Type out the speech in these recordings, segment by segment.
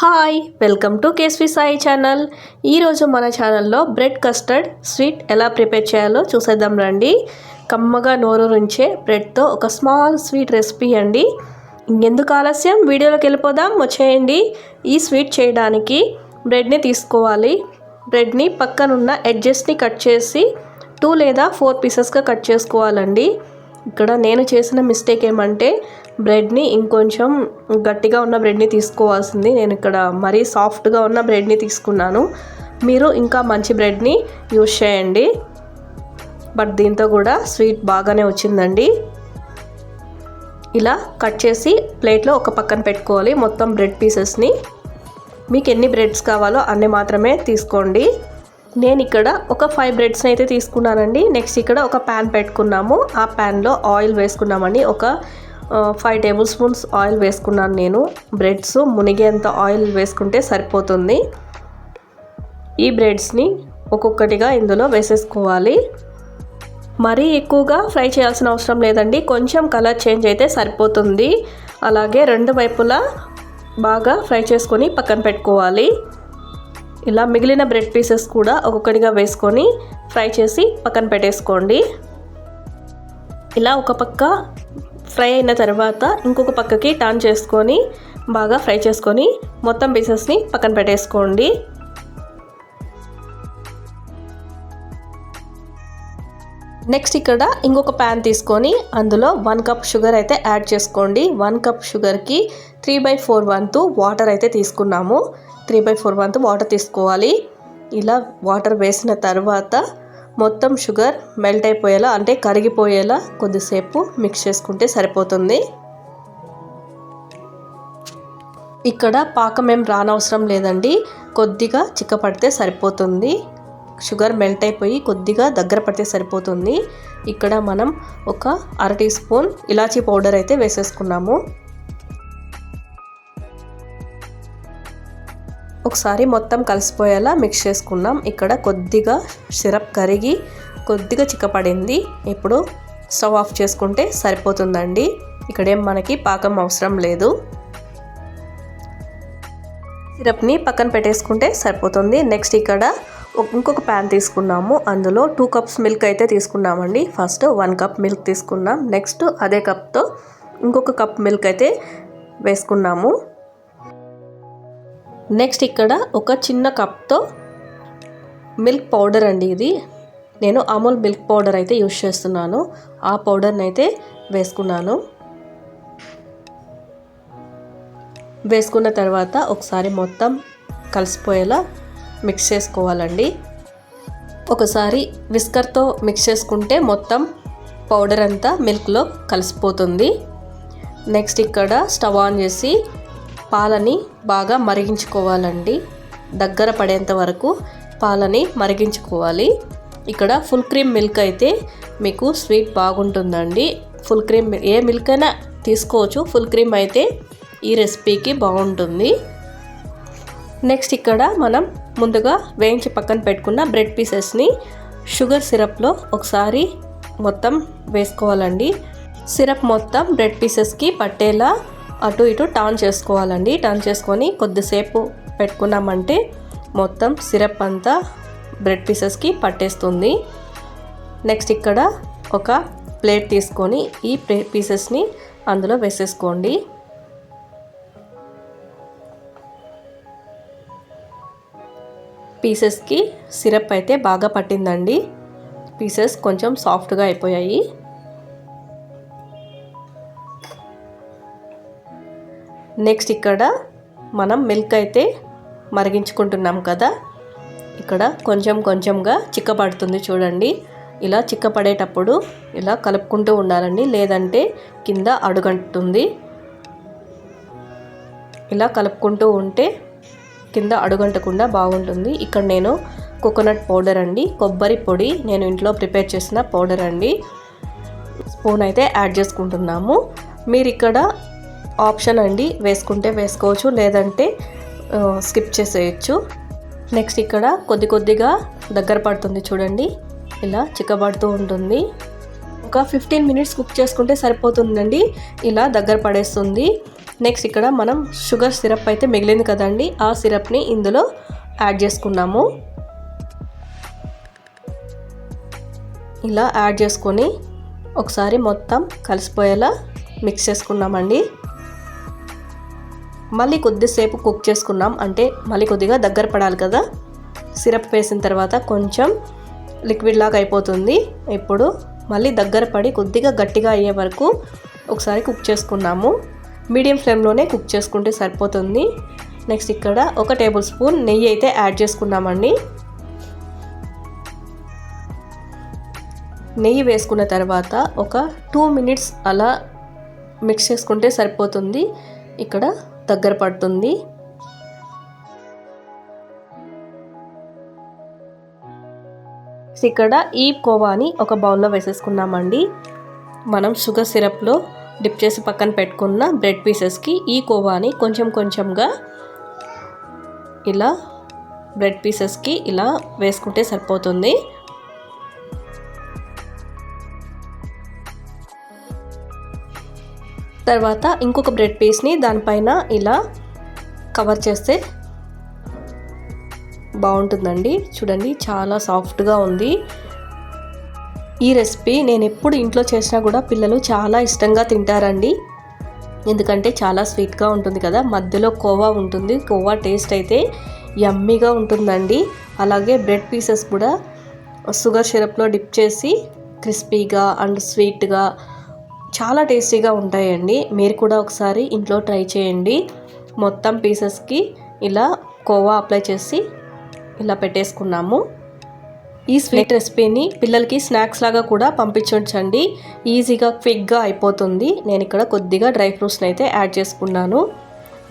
Hi welcome to Kesvi Sai channel. ఈరోజు మన ఛానల్లో బ్రెడ్ కస్టర్డ్ స్వీట్ ఎలా ప్రిపేర్ చేయాలో చూసేద్దాం రండి. కమ్మగా నోరూరించే బ్రెడ్తో ఒక స్మాల్ స్వీట్ రెసిపీ అండి. ఇంకెందుకు ఆలస్యం? వీడియోలోకి వెళ్ళిపోదాం వచ్చేయండి. ఈ స్వీట్ చేయడానికి బ్రెడ్ని తీసుకోవాలి. బ్రెడ్ని పక్కనున్న ఎడ్జెస్ని కట్ చేసి టూ లేదా ఫోర్ పీసెస్గా కట్ చేసుకోవాలండి. ఇక్కడ నేను చేసిన మిస్టేక్ ఏమంటే బ్రెడ్ని ఇంకొంచెం గట్టిగా ఉన్న బ్రెడ్ని తీసుకోవాల్సింది. నేను ఇక్కడ మరీ సాఫ్ట్గా ఉన్న బ్రెడ్ని తీసుకున్నాను. మీరు ఇంకా మంచి బ్రెడ్ని యూజ్ చేయండి. బట్ దీంతో కూడా స్వీట్ బాగానే వచ్చిందండి. ఇలా కట్ చేసి ప్లేట్లో ఒక పక్కన పెట్టుకోవాలి మొత్తం బ్రెడ్ పీసెస్ని. మీకు ఎన్ని బ్రెడ్స్ కావాలో అన్ని మాత్రమే తీసుకోండి. నేను ఇక్కడ ఒక ఫైవ్ బ్రెడ్స్ని అయితే తీసుకున్నానండి. నెక్స్ట్ ఇక్కడ ఒక ప్యాన్ పెట్టుకున్నాము. ఆ ప్యాన్లో ఆయిల్ వేసుకున్నామండి. ఒక ఫైవ్ టేబుల్ స్పూన్స్ ఆయిల్ వేసుకున్నాను నేను. బ్రెడ్స్ మునిగేంత ఆయిల్ వేసుకుంటే సరిపోతుంది. ఈ బ్రెడ్స్ని ఒక్కొక్కటిగా ఇందులో వేసేసుకోవాలి. మరీ ఎక్కువగా ఫ్రై చేయాల్సిన అవసరం లేదండి. కొంచెం కలర్ చేంజ్ అయితే సరిపోతుంది. అలాగే రెండు వైపులా బాగా ఫ్రై చేసుకొని పక్కన పెట్టుకోవాలి. ఇలా మిగిలిన బ్రెడ్ పీసెస్ కూడా ఒక్కొక్కటిగా వేసుకొని ఫ్రై చేసి పక్కన పెట్టేసుకోండి. ఇలా ఒక పక్క ఫ్రై అయిన తర్వాత ఇంకొక పక్కకి టర్న్ చేసుకొని బాగా ఫ్రై చేసుకొని మొత్తం పీసెస్ని పక్కన పెట్టేసుకోండి. నెక్స్ట్ ఇక్కడ ఇంకొక ప్యాన్ తీసుకొని అందులో వన్ కప్ షుగర్ అయితే యాడ్ చేసుకోండి. వన్ కప్ షుగర్కి త్రీ బై ఫోర్ వంతు వాటర్ అయితే తీసుకున్నాము. త్రీ బై ఫోర్ వంతు వాటర్ తీసుకోవాలి. ఇలా వాటర్ వేసిన తర్వాత మొత్తం షుగర్ మెల్ట్ అయిపోయేలా అంటే కరిగిపోయేలా కొద్దిసేపు మిక్స్ చేసుకుంటే సరిపోతుంది. ఇక్కడ పాకం ఏం రానవసరం లేదండి. కొద్దిగా చిక్కపడితే సరిపోతుంది. షుగర్ మెల్ట్ అయిపోయి కొద్దిగా దగ్గర పడితే సరిపోతుంది. ఇక్కడ మనం ఒక అర టీ స్పూన్ ఇలాచీ పౌడర్ అయితే వేసేసుకున్నాము. ఒకసారి మొత్తం కలిసిపోయేలా మిక్స్ చేసుకున్నాం. ఇక్కడ కొద్దిగా సిరప్ కరిగి కొద్దిగా చిక్కపడింది. ఇప్పుడు స్టవ్ ఆఫ్ చేసుకుంటే సరిపోతుందండి. ఇక్కడేం మనకి పాకం అవసరం లేదు. సిరప్ని పక్కన పెట్టేసుకుంటే సరిపోతుంది. నెక్స్ట్ ఇక్కడ ఇంకొక ప్యాన్ తీసుకున్నాము. అందులో టూ కప్స్ మిల్క్ అయితే తీసుకున్నామండి. ఫస్ట్ వన్ కప్ మిల్క్ తీసుకున్నాం. నెక్స్ట్ అదే కప్తో ఇంకొక కప్ మిల్క్ అయితే వేసుకున్నాము. నెక్స్ట్ ఇక్కడ ఒక చిన్న కప్తో మిల్క్ పౌడర్ అండి ఇది. నేను అమూల్ మిల్క్ పౌడర్ అయితే యూస్ చేస్తున్నాను. ఆ పౌడర్ని అయితే వేసుకున్నాను. వేసుకున్న తర్వాత ఒకసారి మొత్తం కలిసిపోయేలా మిక్స్ చేసుకోవాలండి. ఒకసారి విస్కర్తో మిక్స్ చేసుకుంటే మొత్తం పౌడర్ అంతా మిల్క్లో కలిసిపోతుంది. నెక్స్ట్ ఇక్కడ స్టవ్ ఆన్ చేసి పాలని బాగా మరిగించుకోవాలండి. దగ్గర పడేంత వరకు పాలని మరిగించుకోవాలి. ఇక్కడ ఫుల్ క్రీమ్ మిల్క్ అయితే మీకు స్వీట్ బాగుంటుందండి. ఫుల్ క్రీమ్ ఏ మిల్క్ అయినా తీసుకోవచ్చు. ఫుల్ క్రీమ్ అయితే ఈ రెసిపీకి బాగుంటుంది. నెక్స్ట్ ఇక్కడ మనం ముందుగా వేయించి పక్కన పెట్టుకున్న బ్రెడ్ పీసెస్ని షుగర్ సిరప్లో ఒకసారి మొత్తం వేసుకోవాలండి. సిరప్ మొత్తం బ్రెడ్ పీసెస్కి పట్టేలా అటు ఇటు టర్న్ చేసుకోవాలండి. టర్న్ చేసుకొని కొద్దిసేపు పెట్టుకున్నామంటే మొత్తం సిరప్ అంతా బ్రెడ్ పీసెస్కి పట్టేస్తుంది. నెక్స్ట్ ఇక్కడ ఒక ప్లేట్ తీసుకొని ఈ బ్రెడ్ పీసెస్ని అందులో వేసేసుకోండి. పీసెస్కి సిరప్ అయితే బాగా పట్టిందండి. పీసెస్ కొంచెం సాఫ్ట్గా అయిపోయాయి. నెక్స్ట్ ఇక్కడ మనం మిల్క్ అయితే మరిగించుకుంటున్నాం కదా. ఇక్కడ కొంచెం కొంచెంగా చిక్కపడుతుంది చూడండి. ఇలా చిక్కపడేటప్పుడు ఇలా కలుపుకుంటూ ఉండాలండి. లేదంటే కింద అడుగంటుంది. ఇలా కలుపుకుంటూ ఉంటే కింద అడుగంటకుండా బాగుంటుంది. ఇక్కడ నేను కోకోనట్ పౌడర్ అండి. కొబ్బరి పొడి నేను ఇంట్లో ప్రిపేర్ చేసిన పౌడర్ అండి. స్పూన్ అయితే యాడ్ చేసుకుంటున్నాము. మీరు ఇక్కడ ఆప్షన్ అండి. వేసుకుంటే వేసుకోవచ్చు లేదంటే స్కిప్ చేసేయచ్చు. నెక్స్ట్ ఇక్కడ కొద్ది కొద్దిగా దగ్గర పడుతుంది చూడండి. ఇలా చిక్కబడుతూ ఉంటుంది. ఒక ఫిఫ్టీన్ మినిట్స్ కుక్ చేసుకుంటే సరిపోతుందండి. ఇలా దగ్గర పడేస్తుంది. నెక్స్ట్ ఇక్కడ మనం షుగర్ సిరప్ అయితే మిగిలింది కదండి. ఆ సిరప్ని ఇందులో యాడ్ చేసుకున్నాము. ఇలా యాడ్ చేసుకొని ఒకసారి మొత్తం కలిసిపోయేలా మిక్స్ చేసుకున్నామండి. మళ్ళీ కొద్దిసేపు కుక్ చేసుకున్నాం. అంటే మళ్ళీ కొద్దిగా దగ్గర పడాలి కదా. సిరప్ వేసిన తర్వాత కొంచెం లిక్విడ్ లాగా అయిపోతుంది. ఇప్పుడు మళ్ళీ దగ్గర పడి కొద్దిగా గట్టిగా అయ్యే వరకు ఒకసారి కుక్ చేసుకున్నాము. మీడియం ఫ్లేమ్లోనే కుక్ చేసుకుంటే సరిపోతుంది. నెక్స్ట్ ఇక్కడ ఒక టేబుల్ స్పూన్ నెయ్యి అయితే యాడ్ చేసుకున్నామండి. నెయ్యి వేసుకున్న తర్వాత ఒక టూ మినిట్స్ అలా మిక్స్ చేసుకుంటే సరిపోతుంది. ఇక్కడ దగ్గర పడుతుంది. ఇక్కడ ఈ కోవాని ఒక బౌల్లో వేసేసుకున్నామండి. మనం షుగర్ సిరప్లో డిప్ చేసి పక్కన పెట్టుకున్న బ్రెడ్ పీసెస్కి ఈ కోవాని కొంచెం కొంచెంగా ఇలా బ్రెడ్ పీసెస్కి ఇలా వేసుకుంటే సరిపోతుంది. తర్వాత ఇంకొక బ్రెడ్ పీస్ని దానిపైన ఇలా కవర్ చేస్తే బాగుంటుందండి. చూడండి చాలా సాఫ్ట్గా ఉంది. ఈ రెసిపీ నేను ఎప్పుడు ఇంట్లో చేసినా కూడా పిల్లలు చాలా ఇష్టంగా తింటారండి. ఎందుకంటే చాలా స్వీట్గా ఉంటుంది కదా మధ్యలో కోవా ఉంటుంది. కోవా టేస్ట్ అయితే యమ్మీగా ఉంటుందండి. అలాగే బ్రెడ్ పీసెస్ కూడా షుగర్ సిరప్లో డిప్ చేసి క్రిస్పీగా అండ్ స్వీట్గా చాలా టేస్టీగా ఉంటాయండి. మీరు కూడా ఒకసారి ఇంట్లో ట్రై చేయండి. మొత్తం పీసెస్కి ఇలా కోవా అప్లై చేసి ఇలా పెట్టేసుకున్నాము. ఈ స్వీట్ రెసిపీని పిల్లలకి స్నాక్స్ లాగా కూడా పంపించండి ఈజీగా క్విక్గా అయిపోతుంది. నేను ఇక్కడ కొద్దిగా డ్రై ఫ్రూట్స్ని అయితే యాడ్ చేసుకున్నాను.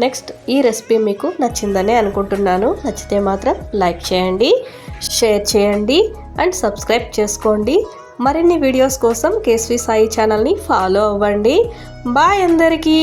నెక్స్ట్ ఈ రెసిపీ మీకు నచ్చిందనే అనుకుంటున్నాను. నచ్చితే మాత్రం లైక్ చేయండి షేర్ చేయండి అండ్ సబ్స్క్రైబ్ చేసుకోండి. మరిన్ని వీడియోస్ కోసం కేస్వి సాయి ఛానల్ని ఫాలో అవ్వండి. బాయ్ అందరికీ.